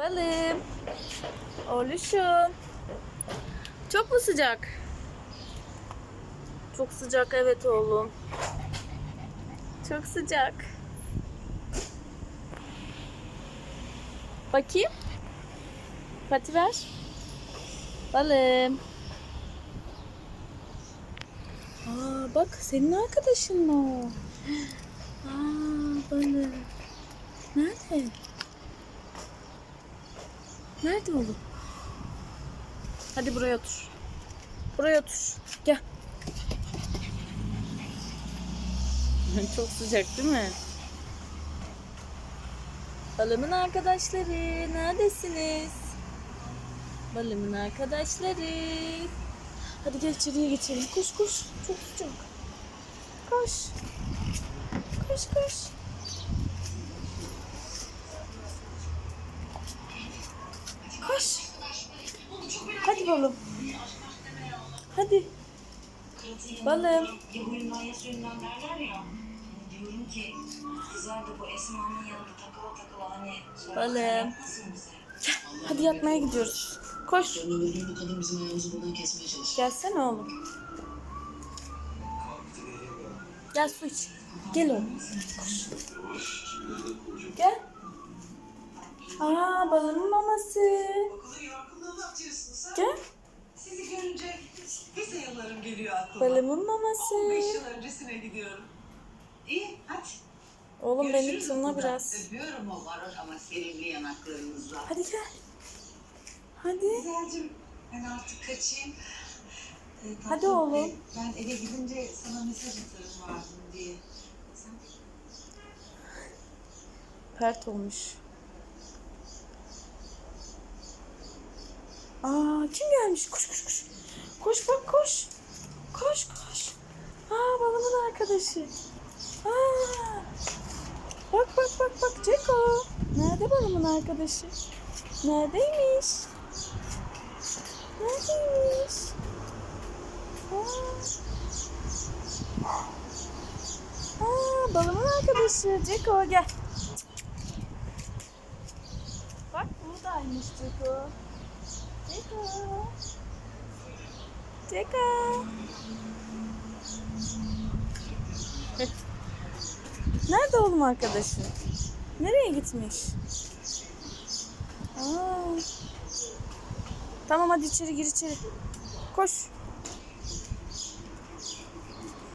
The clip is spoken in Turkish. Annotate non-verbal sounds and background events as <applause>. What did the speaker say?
Balım. Oğluşum. Çok mu sıcak? Çok sıcak evet oğlum. Çok sıcak. Bakayım. Pati ver. Balım. Aa bak senin arkadaşın mı o? <gasps> Aa balım. Nerede? Nerede oğlum? Hadi buraya otur. Buraya otur. Gel. <laughs> Çok sıcak değil mi? Balımın arkadaşları neredesiniz? Balımın arkadaşları. Hadi gel içeriye geçelim. Koş koş. Çok sıcak. Koş. Koş koş. Koş. Hadi balım. Hadi. Balım. Ya. Hani Balım. Hadi yatmaya gidiyoruz. Koş. Gelsene oğlum. Gel su iç. Gel oğlum. Koş. Aa balımın maması. Gel. Sizi görünce lise yıllarım geliyor aklıma. Balımın 15 maması. yıl öncesine gidiyorum. İyi hadi. Oğlum beni tınla biraz. Öpüyorum o varoş ama sevimli yanaklarınızla. Hadi gel. Hadi. Güzelcim ben artık kaçayım. Ee, Hadi oğlum. Ben eve gidince sana mesaj atarım vardım diye. Sen Pert olmuş. Aa kim gelmiş? Koş koş koş. Koş bak koş. Koş koş. Aa balımın arkadaşı. Aa. Bak bak bak bak Ceko. Nerede balımın arkadaşı? Neredeymiş? Neredeymiş? Aa. Aa, balımın arkadaşı Ceko gel. Bak buradaymış Ceko. Ceko. Nerede oğlum arkadaşı? Nereye gitmiş? Aa. Tamam hadi içeri gir içeri. Koş.